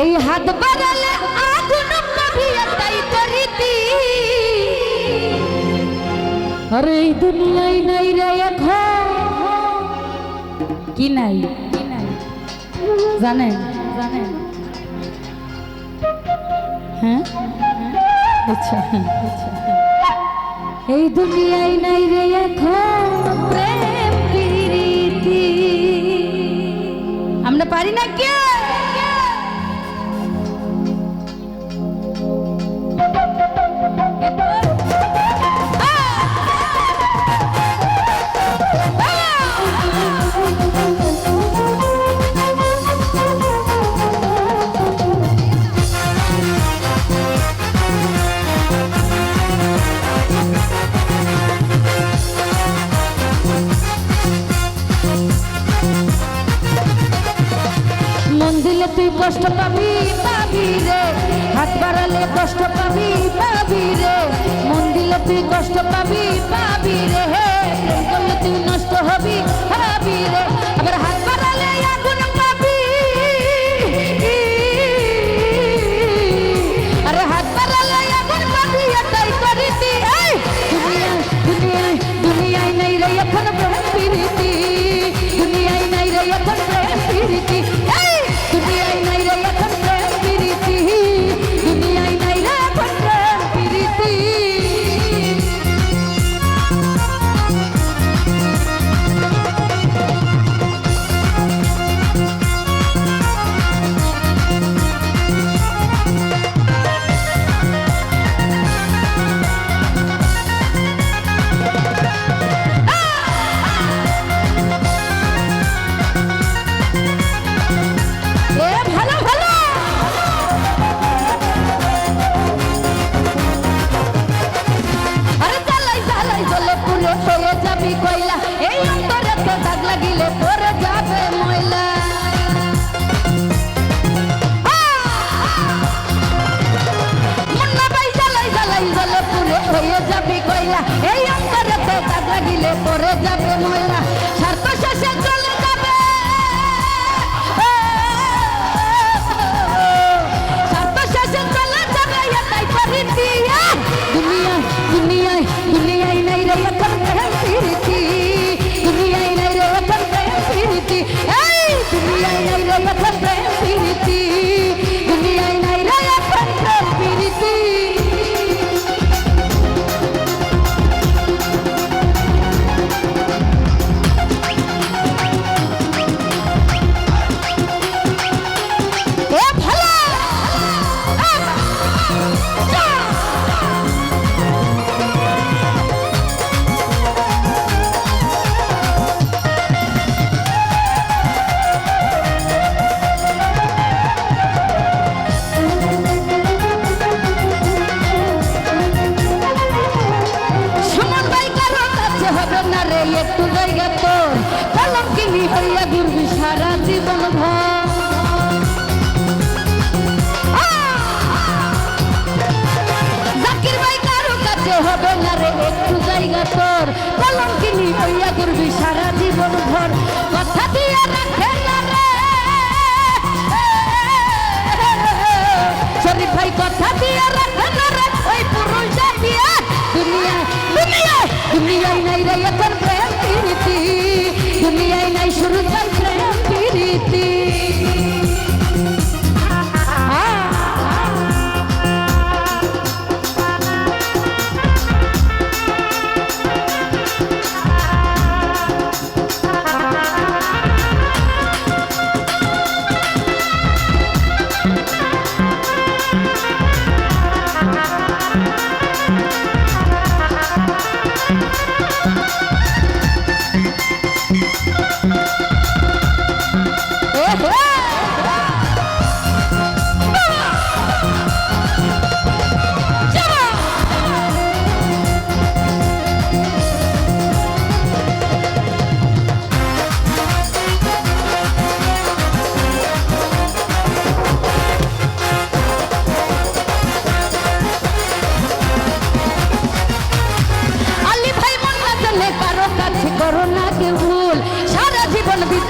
এই হাত বাড়ালে আগুন পাবিয়া তাই তরিতি আরে এই দুনিয়াই নাই রে এখন। কি নাই? জানেন? জানেন হ্যাঁ? আচ্ছা। আচ্ছা এই দুনিয়াই নাই রে এখন প্রেম আমরা পারি না কেউ। কষ্ট পাবি পাবি রে। মন দিলে তুই কষ্ট পাবি পাবি রে। হে একটু জায়গা তোর। কলম কিনি হইয়া ঘুরবি সারা জীবন ভর। জাকির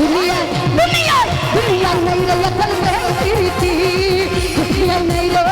দুনিয়ায় দুনিয়ায় দুনিয়ায় নেই রে এখন প্রেম প্রীতি দুনিয়ায় নেই রে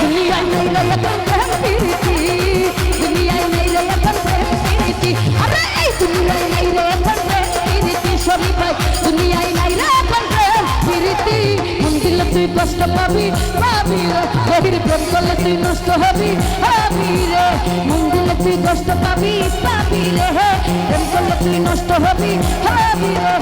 দুনিয়ায় নেই রে এখন প্রেম প্রীতি দুনিয়ায় নেই রে এখন প্রেম প্রীতি আরে এই দুনিয়ায় নেই রে এখন প্রেম প্রীতি সবই ভাই দুনিয়ায় নাই রে এখন প্রেম প্রীতি মন দিলে তুই কষ্ট পাবি পাবি রে গভীর প্রেম করলে তুই নষ্ট হবি হবি রে মন দিলে তুই কষ্ট পাবি পাবি রে প্রেম করলে তুই নষ্ট হবি হবি রে